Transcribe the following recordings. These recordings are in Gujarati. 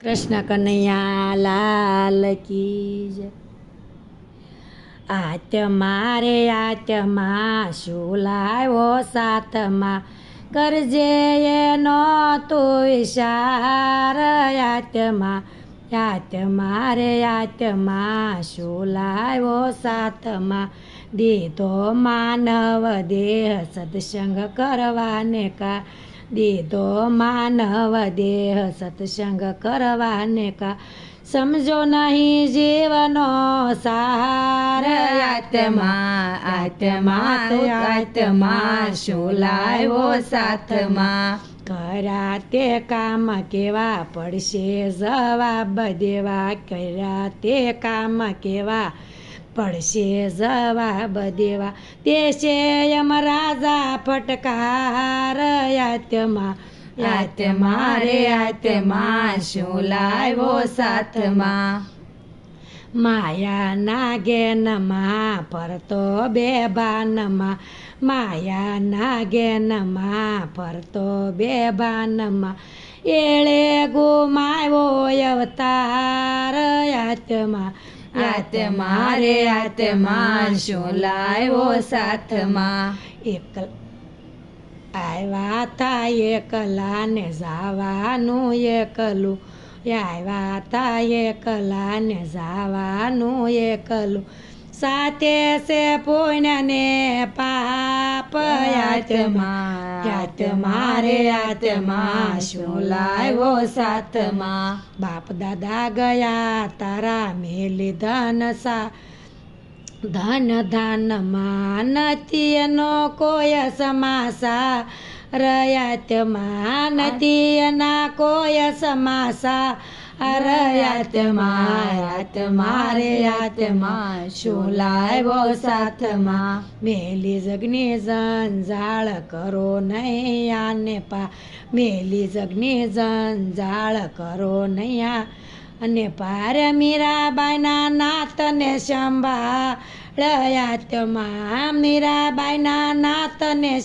કૃષ્ણ કનૈયા લાલ કી જય. આત્મા રે આત્મા શું લાવો સાથમાં કરજે એનો તું વિચાર આત્મા. આત્મા રે આત્મા શું લાવો સાથમાં દીધો માનવ દેહ સત્સંગ કરવાને કા દીધો માનવ દેહ સત્સંગ કરવાને કા. સમજો નહીં જીવનો સાર આત્મા. આત્મા આત્મા શું લાવ્યો સાથમાં કર્યા તે કામ કેવા પડશે? જવાબ દેવા. કર્યા તે કામ કેવા પડશે જવાબ દેવા. તે છે એમ રાજા ફટકાર આત્મા. આત્મા રે આત્મા, શું લાવ્યો સાથમાં માયા નાગેનમાં ફરતો બે બાનમાં. માયા નાગેનમાં ફરતો બે બાનમાં. એળે ગુમાવ્યો અવતાર આત્મા. આત્મા રે આત્મા શું લાવ્યો સાથમાં? એક આવ્યા તા એકલા ને જાવાનું એકલું આવ્યા તા એકલા ને જાવાનું એકલું સાથે છે પુણ્ય ને પાપ આત્મા આત્મા રે આત્મા શું લાવ્યો સાથમાં બાપ દાદા ગયા તારા મેલી ધન સા ધન ધન નથી એનો કોઈ સમાસા? રયાતમાં નથી એના કોઈ સમાસા? અરયાતમાં આત્મા રે આત્મા શું લાવ્યો સાથમાં મેલી જગની જંજાળ કરો નહીં આને પા મેલી જગની જંજાળ કરો નહીં આ અને પાર મીરાબાઈના નાતને સંભાળયાતમાં મીરાબાઈના નાતને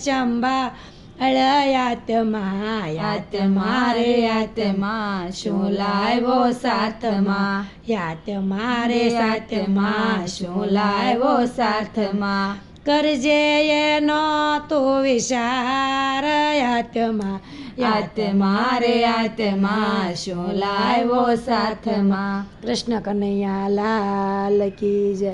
સંભાળયાતમાં યાતમા રે આત્મા, શું લાવ્યો સાથમાં યાતમા રે સાથમાં શું લાવ્યો સાથમાં કરજે એનો તો વિચાર યાતમાં આત્મા રે આત્મા, શું લાવ્યો સાથમાં કૃષ્ણ કનૈયા, લાલ કી જય.